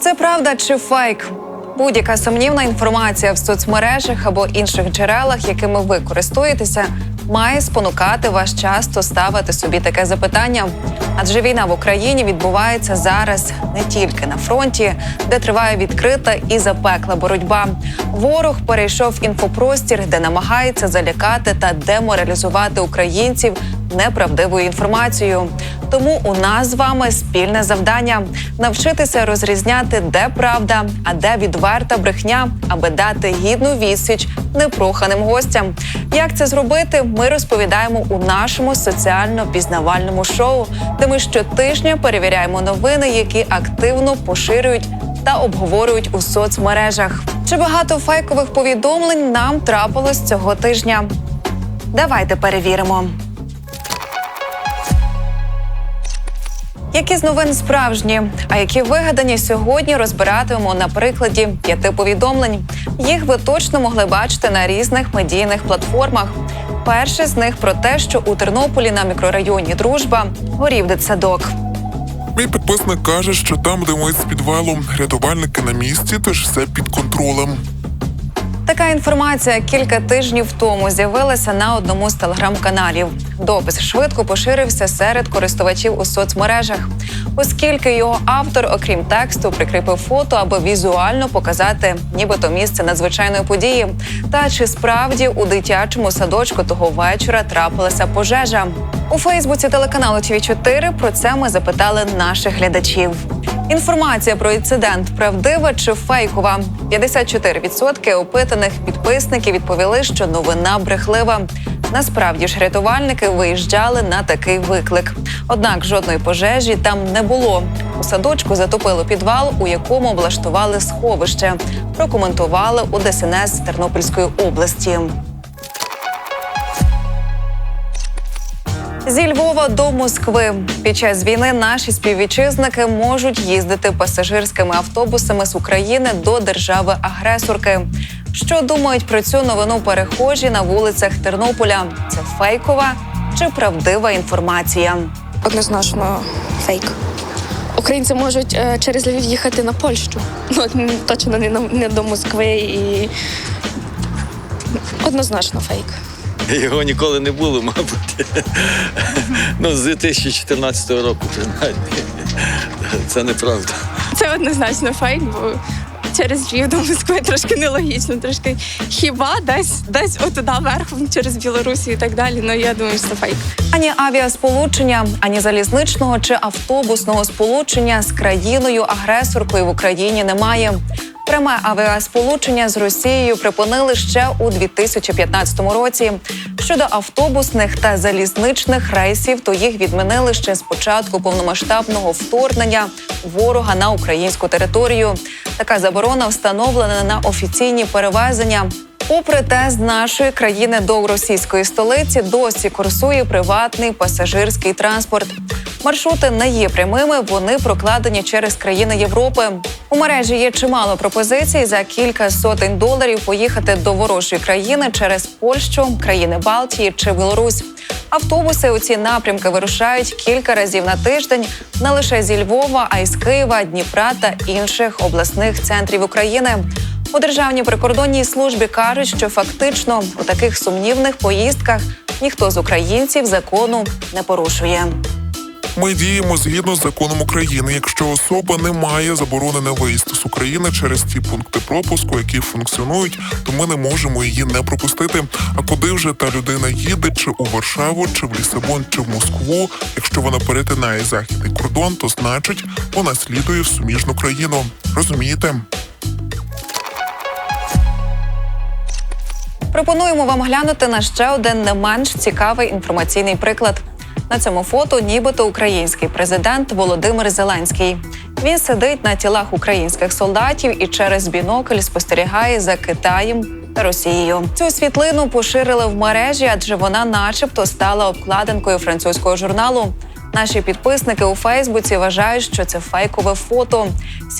Це правда чи фейк? Будь-яка сумнівна інформація в соцмережах або інших джерелах, якими ви користуєтеся, має спонукати вас часто ставити собі таке запитання. Адже війна в Україні відбувається зараз не тільки на фронті, де триває відкрита і запекла боротьба. Ворог перейшов інфопростір, де намагається залякати та деморалізувати українців неправдивою інформацією. Тому у нас з вами спільне завдання навчитися розрізняти, де правда, а де відверта брехня, аби дати гідну відсіч непроханим гостям. Як це зробити, ми розповідаємо у нашому соціально-пізнавальному шоу, де ми щотижня перевіряємо новини, які активно поширюють та обговорюють у соцмережах. Чи багато фейкових повідомлень нам трапилось цього тижня? Давайте перевіримо. Які з новин справжні, а які вигадані сьогодні розбиратимемо на прикладі п'яти повідомлень. Їх ви точно могли бачити на різних медійних платформах. Перше з них про те, що у Тернополі на мікрорайоні Дружба горів дитсадок. Мій підписник каже, що там, де ми з підвалу, рятувальники на місці, тож все під контролем. Така інформація кілька тижнів тому з'явилася на одному з телеграм-каналів. Допис швидко поширився серед користувачів у соцмережах, оскільки його автор, окрім тексту, прикріпив фото, аби візуально показати, нібито місце надзвичайної події. Та чи справді у дитячому садочку того вечора трапилася пожежа? У Фейсбуці телеканалу тв 4 про це ми запитали наших глядачів. Інформація про інцидент правдива чи фейкова? 54% опитаних підписників відповіли, що новина брехлива. Насправді ж рятувальники виїжджали на такий виклик. Однак жодної пожежі там не було. У садочку затопило підвал, у якому облаштували сховище. Прокоментували у ДСНС Тернопільської області. Зі Львова до Москви під час війни наші співвітчизники можуть їздити пасажирськими автобусами з України до держави-агресорки. Що думають про цю новину перехожі на вулицях Тернополя? Це фейкова чи правдива інформація? Однозначно фейк. Українці можуть е, через Львів їхати на Польщу. Ну, точно не, на- не до Москви і однозначно фейк. Його ніколи не було, мабуть. Ну, з 2014 року, принаймні. Це неправда. Це однозначно фейк, бо через Львів до Москви трошки нелогічно, трошки хіба десь десь отуда верхом через Білорусі і так далі. Ну я думаю, що це фейк. Ані авіасполучення, ані залізничного чи автобусного сполучення з країною-агресоркою в Україні немає. Пряме авіасполучення з Росією припинили ще у 2015 році. Щодо автобусних та залізничних рейсів, то їх відмінили ще з початку повномасштабного вторгнення ворога на українську територію. Така заборона встановлена на офіційні перевезення. Попри те, з нашої країни до російської столиці досі курсує приватний пасажирський транспорт. Маршрути не є прямими, вони прокладені через країни Європи. У мережі є чимало пропозицій за кілька сотень доларів поїхати до ворожої країни через Польщу, країни Балтії чи Білорусь. Автобуси у ці напрямки вирушають кілька разів на тиждень не лише зі Львова, а й з Києва, Дніпра та інших обласних центрів України. У державній прикордонній службі кажуть, що фактично у таких сумнівних поїздках ніхто з українців закону не порушує. Ми діємо згідно з законом України. Якщо особа не має заборони на виїзд з України через ті пункти пропуску, які функціонують, то ми не можемо її не пропустити. А куди вже та людина їде, чи у Варшаву, чи в Лісабон, чи в Москву? Якщо вона перетинає західний кордон, то значить вона слідує в суміжну країну. Розумієте? Пропонуємо вам глянути на ще один не менш цікавий інформаційний приклад. На цьому фото нібито український президент Володимир Зеленський. Він сидить на тілах українських солдатів і через бінокль спостерігає за Китаєм та Росією. Цю світлину поширили в мережі, адже вона, начебто, стала обкладинкою французького журналу. Наші підписники у Фейсбуці вважають, що це фейкове фото.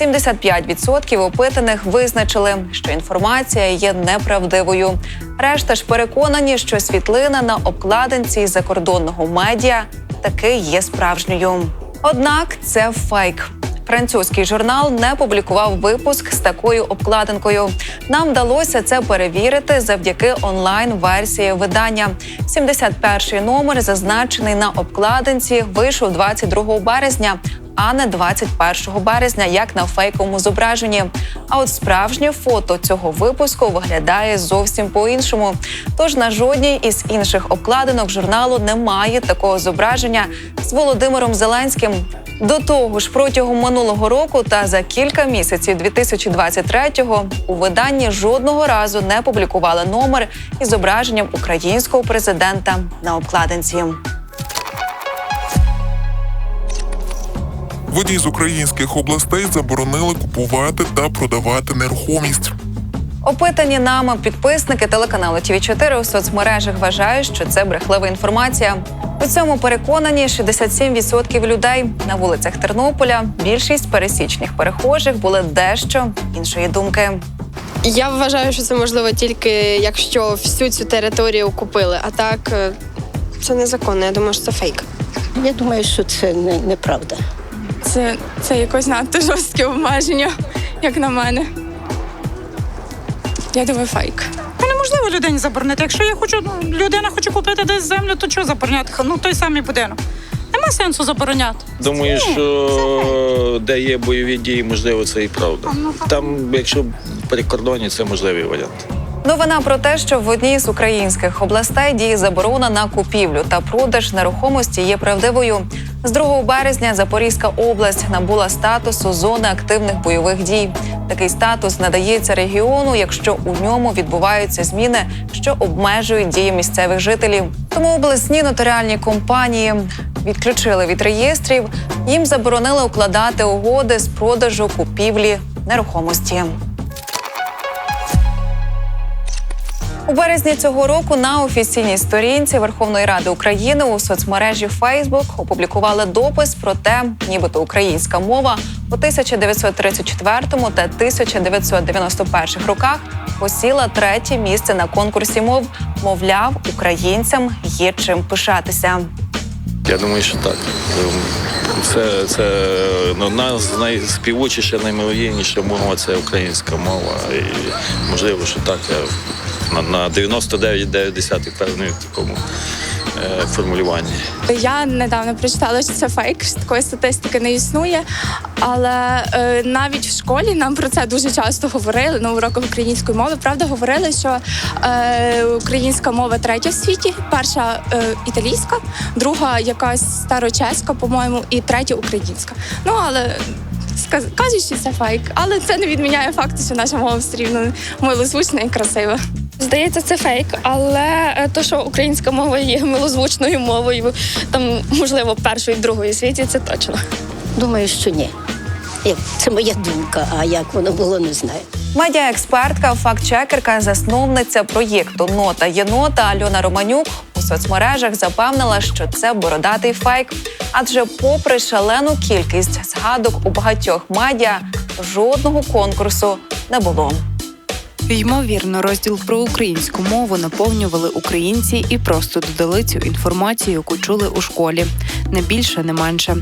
75% опитаних визначили, що інформація є неправдивою. Решта ж переконані, що світлина на обкладинці закордонного медіа таки є справжньою. Однак це фейк. Французький журнал не публікував випуск з такою обкладинкою. Нам вдалося це перевірити завдяки онлайн-версії видання. 71-й номер, зазначений на обкладинці, вийшов 22 березня, а не 21 березня, як на фейковому зображенні. А от справжнє фото цього випуску виглядає зовсім по-іншому. Тож на жодній із інших обкладинок журналу немає такого зображення з Володимиром Зеленським. До того ж, протягом минулого року та за кілька місяців 2023-го у виданні жодного разу не публікували номер із зображенням українського президента на обкладинці. Водій з українських областей заборонили купувати та продавати нерухомість. Опитані нами підписники телеканалу тв 4 у соцмережах вважають, що це брехлива інформація. У цьому переконані 67% людей на вулицях Тернополя. Більшість пересічних перехожих були дещо іншої думки. Я вважаю, що це можливо тільки якщо всю цю територію купили. А так е, це незаконно. Я думаю, що це фейк. Я думаю, що це не, неправда. Це, це якось надто жорстке обмеження, як на мене. Я думаю, фейк. Та неможливо людині заборонити. Якщо я хочу, ну, людина хоче купити десь землю, то чого забороняти? Ну той самий будинок. Нема сенсу забороняти. Думаю, що де є бойові дії, можливо, це і правда. Там, якщо в прикордоні, це можливий варіант. Новина про те, що в одній з українських областей діє заборона на купівлю та продаж нерухомості є правдивою. З 2 березня Запорізька область набула статусу зони активних бойових дій. Такий статус надається регіону, якщо у ньому відбуваються зміни, що обмежують дії місцевих жителів. Тому обласні нотаріальні компанії відключили від реєстрів. Їм заборонили укладати угоди з продажу купівлі нерухомості. У березні цього року на офіційній сторінці Верховної Ради України у соцмережі Facebook опублікували допис про те, нібито українська мова у 1934 та 1991 роках посіла третє місце на конкурсі мов. Мовляв, українцям є чим пишатися. Я думаю, що так. Це, це ну, нас найспівучіша, наймиловірніша мова це українська мова. І можливо, що так. Я на, на 99,9 впевнений в такому е, формулюванні. Я недавно прочитала, що це фейк, що такої статистики не існує. Але е, навіть в школі нам про це дуже часто говорили на уроках української мови. Правда, говорили, що е, українська мова третя в світі, перша е, італійська, друга якась старочеська, по-моєму, і третя українська. Ну але кажуть, що це фейк, але це не відміняє факту, що наша мова все рівно милозвучна і красива. Здається, це фейк, але е, то, що українська мова є милозвучною мовою, там можливо першої, другої світі, це точно. Думаю, що ні. Це моя думка, а як воно було, не знаю. Медіаекспертка, фактчекерка, засновниця проєкту Нота Єнота Альона Романюк у соцмережах запевнила, що це бородатий фейк. Адже, попри шалену кількість згадок у багатьох медіа, жодного конкурсу не було. Ймовірно, розділ про українську мову наповнювали українці і просто додали цю інформацію, яку чули у школі. Не більше, не менше.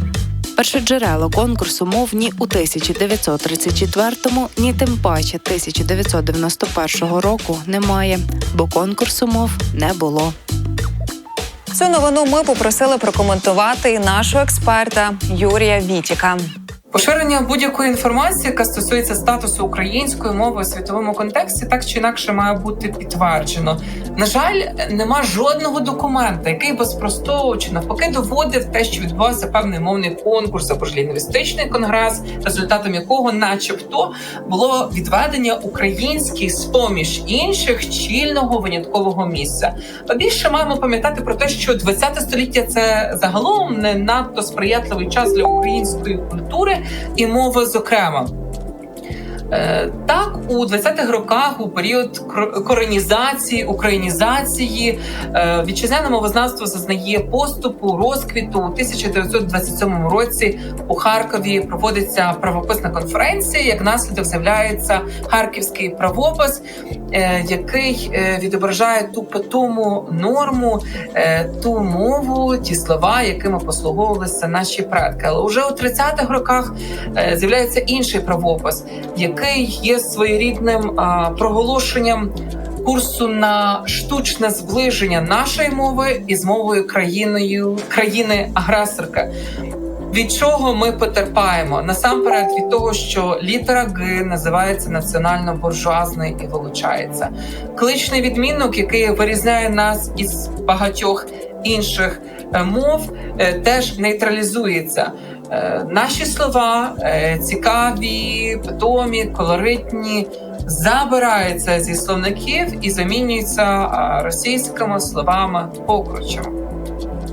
Перше джерело конкурсу мов ні у 1934-му, ні тим паче 1991 року немає, бо конкурсу мов не було. Цю новину ми попросили прокоментувати нашого експерта Юрія Вітіка. Поширення будь-якої інформації, яка стосується статусу української мови у світовому контексті, так чи інакше має бути підтверджено. На жаль, нема жодного документа, який би спростовував чи навпаки доводив те, що відбувався певний мовний конкурс або ж лінгвістичний конгрес, результатом якого, начебто, було відведення українських з поміж інших чільного виняткового місця. А більше маємо пам'ятати про те, що 20 століття це загалом не надто сприятливий час для української культури і мови, зокрема. Е, Так, у 20-х роках, у період кор- коронізації, українізації, е, вітчизняне мовознавство зазнає поступу, розквіту. У 1927 році у Харкові проводиться правописна конференція. Як наслідок з'являється харківський правопис, е, який відображає ту питому норму, ту мову, ті слова, якими послуговувалися наші предки. Але вже у 30-х роках з'являється інший правопис, який є своєрідним а, проголошенням курсу на штучне зближення нашої мови із мовою країною країни-агресорки. Від чого ми потерпаємо? Насамперед від того, що літера Г називається національно-буржуазною і вилучається. Кличний відмінок, який вирізняє нас із багатьох інших е, мов, е, теж нейтралізується. Е, Наші слова е, цікаві, питомі, колоритні, забираються зі словників і замінюються російськими словами покручами.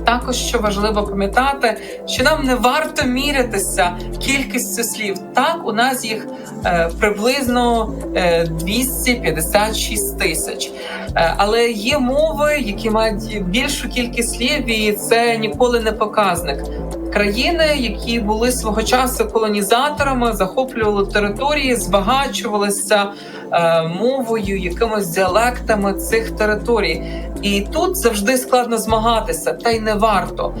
Також що важливо пам'ятати, що нам не варто мірятися кількістю слів. Так, у нас їх е, приблизно е, 256 тисяч. Е, але є мови, які мають більшу кількість слів, і це ніколи не показник. Країни, які були свого часу колонізаторами, захоплювали території, збагачувалися е, мовою, якимись діалектами цих територій. І тут завжди складно змагатися, та й не варто.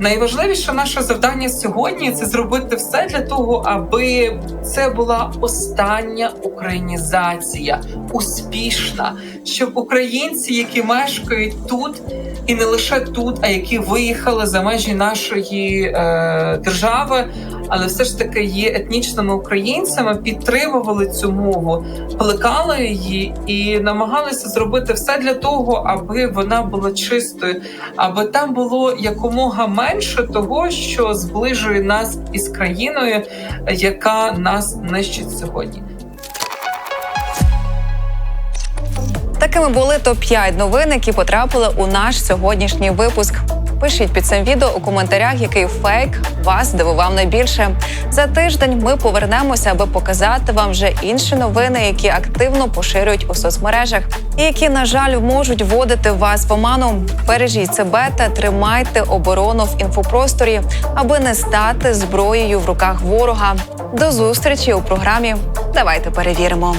Найважливіше наше завдання сьогодні це зробити все для того, аби це була остання українізація, успішна, щоб українці, які мешкають тут, і не лише тут, а які виїхали за межі нашої е, держави, але все ж таки є етнічними українцями, підтримували цю мову, плекали її і намагалися зробити все для того, аби вона була чистою, аби там було якомога менше того, що зближує нас із країною, яка нас нищить сьогодні. Такими були топ-5 новин, які потрапили у наш сьогоднішній випуск. Пишіть під цим відео у коментарях, який фейк вас здивував найбільше. За тиждень ми повернемося, аби показати вам вже інші новини, які активно поширюють у соцмережах, і які, на жаль, можуть вводити вас в оману. Бережіть себе та тримайте оборону в інфопросторі, аби не стати зброєю в руках ворога. До зустрічі у програмі. Давайте перевіримо.